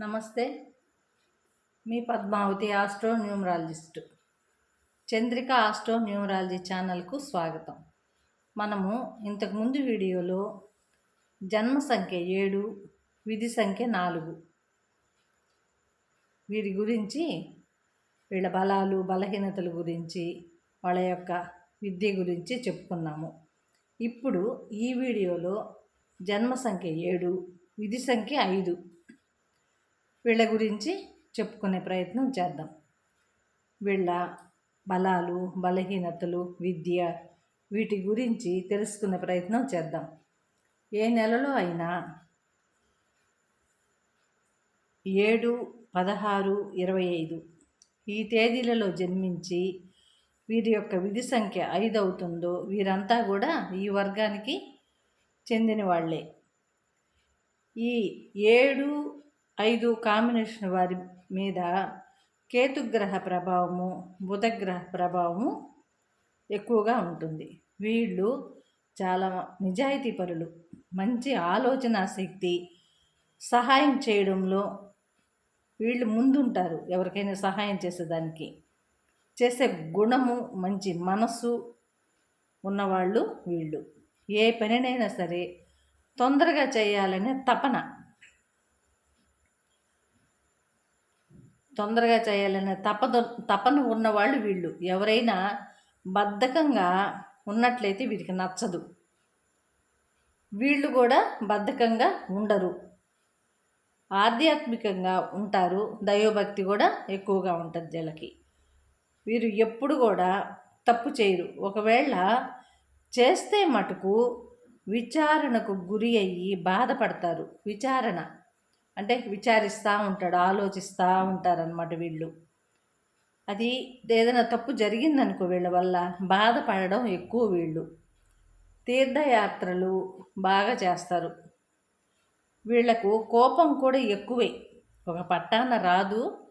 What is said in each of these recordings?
నమస్తే. మీ Padmavathi astro numerologist Chandrika astro numerology ఛానల్కు స్వాగతం. మనము ఇంతకుముందు వీడియోలో జన్మ సంఖ్య ఏడు విధి సంఖ్య నాలుగు. వీరి గురించి వీళ్ళ బలాలు బలహీనతల గురించి వాళ్ళ యొక్క విద్య గురించి చెప్పుకున్నాము. ఇప్పుడు ఈ వీడియోలో జన్మ సంఖ్య ఏడు విధి సంఖ్య ఐదు వీళ్ళ గురించి చెప్పుకునే ప్రయత్నం చేద్దాం. వీళ్ళ బలాలు బలహీనతలు విద్య వీటి గురించి తెలుసుకునే ప్రయత్నం చేద్దాం. ఏ నెలలో అయినా ఏడు పదహారు ఇరవై ఐదు ఈ తేదీలలో జన్మించి వీరి యొక్క విధి సంఖ్య ఐదు అవుతుందో వీరంతా కూడా ఈ వర్గానికి చెందిన వాళ్ళే ఈ ఏడు ఐదు కాంబినేషన్ వారి మీద కేతుగ్రహ ప్రభావము బుధగ్రహ ప్రభావము ఎక్కువగా ఉంటుంది. వీళ్ళు చాలా నిజాయితీ పరులు మంచి ఆలోచన శక్తి సహాయం చేయడంలో వీళ్ళు ముందుంటారు ఎవరికైనా సహాయం చేసేదానికి. చేసే గుణము మంచి మనస్సు ఉన్నవాళ్ళు వీళ్ళు. ఏ పనినైనా సరే తొందరగా చేయాలనే తపన. తొందరగా చేయాలనే తపద తపన ఉన్నవాళ్ళు వీళ్ళు. ఎవరైనా బద్ధకంగా ఉన్నట్లయితే వీరికి నచ్చదు. వీళ్ళు కూడా బద్ధకంగా ఉండరు. ఆధ్యాత్మికంగా ఉంటారు. దైవభక్తి కూడా ఎక్కువగా ఉంటుంది వీళ్ళకి వీరు ఎప్పుడు కూడా తప్పు చేయరు. ఒకవేళ చేస్తే మటుకు విచారణకు గురి అయ్యి బాధపడతారు. విచారణ. అంటే విచారిస్తూ ఉంటాడు ఆలోచిస్తూ ఉంటారనమాట వీళ్ళు. అది ఏదైనా తప్పు జరిగిందనుకో వీళ్ళ వల్ల బాధపడడం ఎక్కువ వీళ్ళు. తీర్థయాత్రలు బాగా చేస్తారు. వీళ్ళకు కోపం కూడా ఎక్కువే. ఒక పట్టాన రాదు.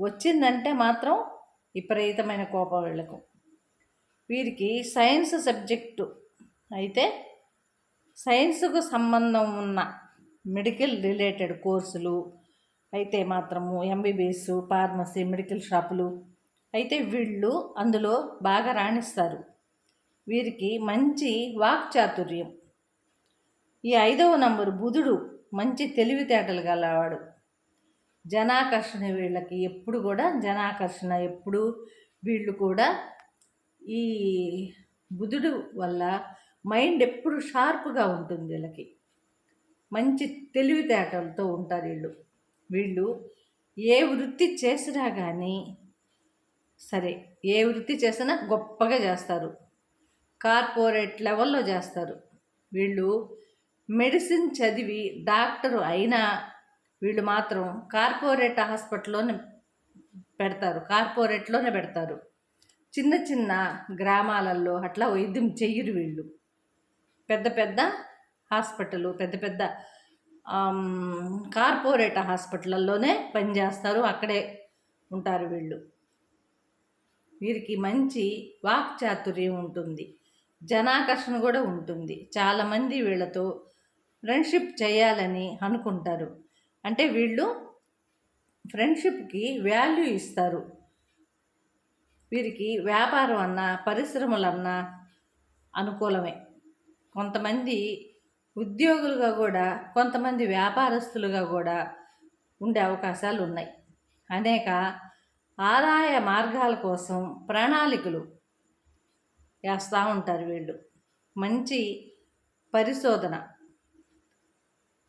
వచ్చిందంటే మాత్రం విపరీతమైన కోపం వీళ్ళకు. వీరికి సైన్స్ సబ్జెక్టు. అయితే సైన్స్కు సంబంధం ఉన్న మెడికల్ రిలేటెడ్ కోర్సులు అయితే మాత్రము ఎంబీబీఎస్ ఫార్మసీ మెడికల్ షాపులు. అయితే వీళ్ళు అందులో బాగా రాణిస్తారు. వీరికి మంచి వాక్చాతుర్యం ఈ ఐదవ నంబరు బుధుడు మంచి తెలివితేటలు గలవాడు. జనాకర్షణ వీళ్ళకి ఎప్పుడు కూడా జనాకర్షణ ఎప్పుడు వీళ్ళు కూడా ఈ బుధుడు వల్ల మైండ్ ఎప్పుడు షార్ప్గా ఉంటుంది వీళ్ళకి. మంచి తెలివితేటలతో ఉంటారు వీళ్ళు. వీళ్ళు ఏ వృత్తి చేసినా కానీ సరే ఏ వృత్తి చేసినా గొప్పగా చేస్తారు. కార్పొరేట్ లెవెల్లో చేస్తారు. వీళ్ళు మెడిసిన్ చదివి డాక్టరు అయినా వీళ్ళు మాత్రం కార్పొరేట్ హాస్పిటల్లోనే పెడతారు కార్పొరేట్లోనే పెడతారు. చిన్న చిన్న గ్రామాలలో అట్లా వైద్యం చెయ్యరు వీళ్ళు. పెద్ద పెద్ద హాస్పిటల్ పెద్ద పెద్ద కార్పొరేట్ హాస్పిటల్లోనే పనిచేస్తారు అక్కడే ఉంటారు వీళ్ళు. వీరికి మంచి వాక్చాతుర్యం ఉంటుంది. జనాకర్షణ కూడా ఉంటుంది. చాలామంది వీళ్ళతో ఫ్రెండ్షిప్ చేయాలని అనుకుంటారు. అంటే వీళ్ళు ఫ్రెండ్షిప్కి వాల్యూ ఇస్తారు. వీరికి వ్యాపారం అన్నా పరిశ్రమలన్నా అనుకూలమే. కొంతమంది ఉద్యోగులుగా కూడా కొంతమంది వ్యాపారస్తులుగా కూడా ఉండే అవకాశాలు ఉన్నాయి. అనేక ఆదాయ మార్గాల కోసం ప్రణాళికలు వేస్తూ ఉంటారు వీళ్ళు. మంచి పరిశోధన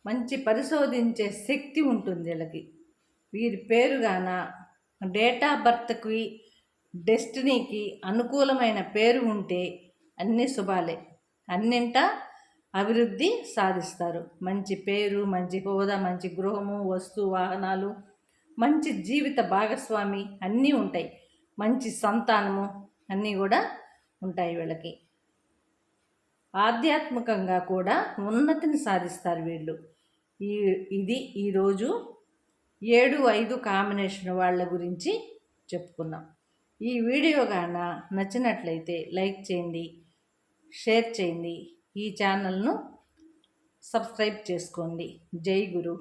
మంచి పరిశోధించే శక్తి ఉంటుంది వీళ్ళకి. వీరి పేరుగాన డేట్ ఆఫ్ బర్త్కి డెస్టినీకి అనుకూలమైన పేరు ఉంటే అన్ని శుభాలే. అన్నింటా అభివృద్ధి సాధిస్తారు. మంచి పేరు మంచి హోదా మంచి గృహము వస్తు వాహనాలు మంచి జీవిత భాగస్వామి అన్నీ ఉంటాయి. మంచి సంతానము అన్నీ కూడా ఉంటాయి వీళ్ళకి. ఆధ్యాత్మికంగా కూడా ఉన్నతిని సాధిస్తారు వీళ్ళు. ఈ ఇది ఈరోజు ఏడు ఐదు కాంబినేషన్ వాళ్ళ గురించి చెప్పుకున్నాం. ఈ వీడియో గాన నచ్చినట్లయితే లైక్ చేయండి షేర్ చేయండి ఈ ఛానల్ను సబ్స్క్రైబ్ చేసుకోండి. జై గురు.